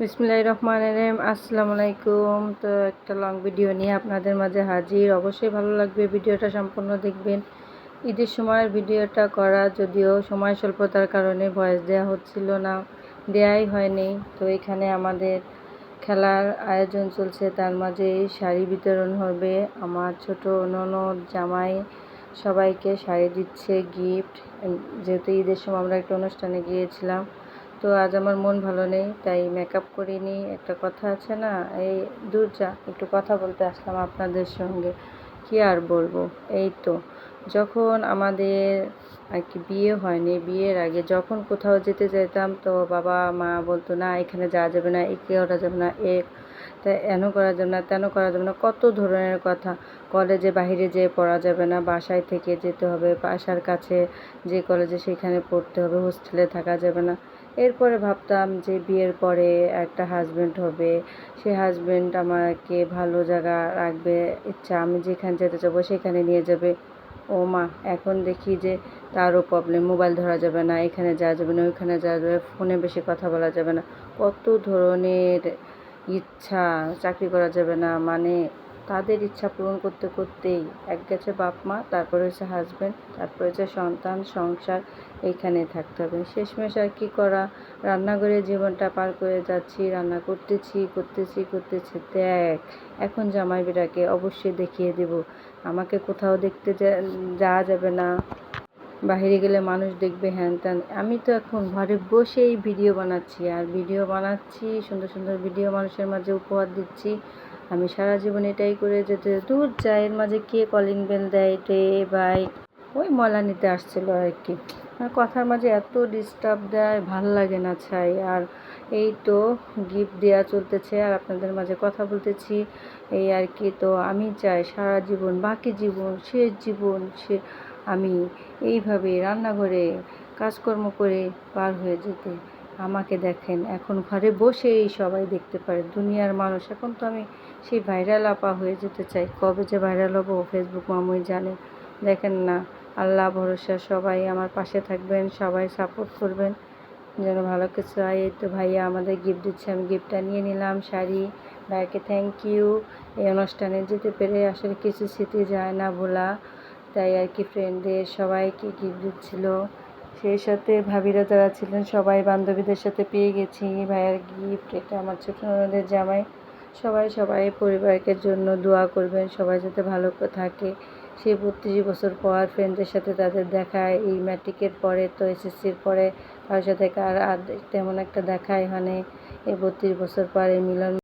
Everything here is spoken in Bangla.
বিসমিল্লাহ রহমান রহিম। আসসালামু আলাইকুম। তো একটা লং ভিডিও নিয়ে আপনাদের মাঝে হাজির। অবশ্যই ভালো লাগবে ভিডিওটা সম্পূর্ণ দেখবেন। ঈদের সময় ভিডিওটা করা যদিও সময় স্বল্পতার কারণে ভয়েস দেওয়া হচ্ছিল না, দেয়াই হয়নি। তো এখানে আমাদের খেলার আয়োজন চলছে। তার মাঝে শাড়ি বিতরণ হবে। আমার ছোট ননদ জামাই সবাইকে শাড়ি দিচ্ছে গিফট যেহেতু ঈদের সময় আমরা একটা অনুষ্ঠানে গিয়েছিলাম তো আজ আমার মন ভালো নেই, তাই মেকআপ করিনি। একটা কথা আছে না, এই দূর যা একটু কথা বলতে আসলাম আপনাদের সঙ্গে। কি আর বলব? এই তো। যখন আমাদের আর কি বিয়ে হয়নি, বিয়ের আগে যখন কোথাও যেতে যেতাম তো বাবা, মা বলতো, না, এখানে যাওয়া যাবে না, একে করা যাবে না, এ এন করা যাবে না, তেন করা যাবে না। কত ধরনের কথা। কলেজে বাহিরে যেয়ে পড়া যাবে না, বাসায় থেকে যেতে হবে, বাসার কাছে যে কলেজে সেখানে পড়তে হবে, হোস্টেলে থাকা যাবে না। এরপরে ভাবতাম যে বিয়ের পরে একটা হাজব্যান্ড হবে, সে হাজব্যান্ড আমাকে ভালো জায়গা রাখবে, ইচ্ছা, আমি যেখানে যেতে চাবো সেখানে নিয়ে যাবে। ও মা, এখন দেখি যে তারও প্রবলেম মোবাইল ধরা যাবে না, এখানে যাওয়া যাবে না, ওইখানে যাওয়া যাবে ফোনে বেশি কথা বলা যাবে না। কত ধরনের ইচ্ছা, চাকরি করা যাবে না মানে তাদের ইচ্ছা পূরণ করতে করতেই এক গেছে বাপ মা, তারপরে হচ্ছে হাজব্যান্ড তারপরে হচ্ছে সন্তান, সংসার, এইখানে থাকতে হবে। শেষমেশ আর কী করা? রান্নাঘরে জীবনটা পার করে যাচ্ছি, রান্না করতেছি করতেছি করতেছি, দেখ, এখন জামাই বেটাকে অবশ্যই দেখিয়ে দেব। আমাকে কোথাও দেখতে যাওয়া যাবে না। বাহিরে গেলে মানুষ দেখবে হ্যান ত্যান। আমি তো এখন ঘরে বসেই ভিডিও বানাচ্ছি আর ভিডিও বানাচ্ছি, সুন্দর সুন্দর ভিডিও মানুষের মাঝে উপহার দিচ্ছি। আমি সারা জীবন এটাই করে যেতে দূর এর মাঝে কে কলিং বেল দেয় টে বাই ওই ময়লা নিতে আসছিল আর কি। কথার মাঝে এত ডিস্টার্ব দেয়, ভালো লাগে না ছাই। আর এই তো গিফট দেওয়া চলতেছে, আর আপনাদের মাঝে কথা বলতেছি। এই আর কি তো আমি চাই সারা জীবন, বাকি জীবন, শেষ জীবন সে আমি এইভাবে রান্নাঘরে কাজকর্ম করে পার হয়ে যেতে। আমাকে দেখেন, এখন ঘরে বসেই সবাই দেখতে পারে। দুনিয়ার মানুষ, এখন তো আমি সেই ভাইরাল আপা হয়ে যেতে চাই। কবে যে ভাইরাল হব ফেসবুক মামুই জানে। দেখেন না আল্লাহ ভরসা, সবাই আমার পাশে থাকবেন, সবাই সাপোর্ট করবেন। যেন ভালো কিছু হয়। এই তো ভাইয়া আমাদের গিফট দিচ্ছে, আমি গিফটটা নিয়ে নিলাম। শাড়ি ভাইকে থ্যাংক ইউ এই অনুষ্ঠানে যেতে পেরে আসলে কিছু স্মৃতি যায় না ভোলা। তাই আর কি ফ্রেন্ডদের সবাইকে গিফট দিচ্ছিল। সেই সাথে ভাবিরা যারা ছিলেন, সবাই বান্ধবীদের সাথে পেয়ে গেছি। ভাইয়ার গিফট এটা আমার ছোটো জামাই। সবাই সবাই পরিবারকে জন্য দোয়া করবেন, সবাই যাতে ভালো থাকে। সেই বত্রিশ বছর পর ফ্রেন্ডদের সাথে তাদের দেখা, এই ম্যাট্রিকের পরে তো এসএসসির পরে তার সাথে আর তেমন একটা দেখাই মানে এই বত্রিশ বছর পরে মিলন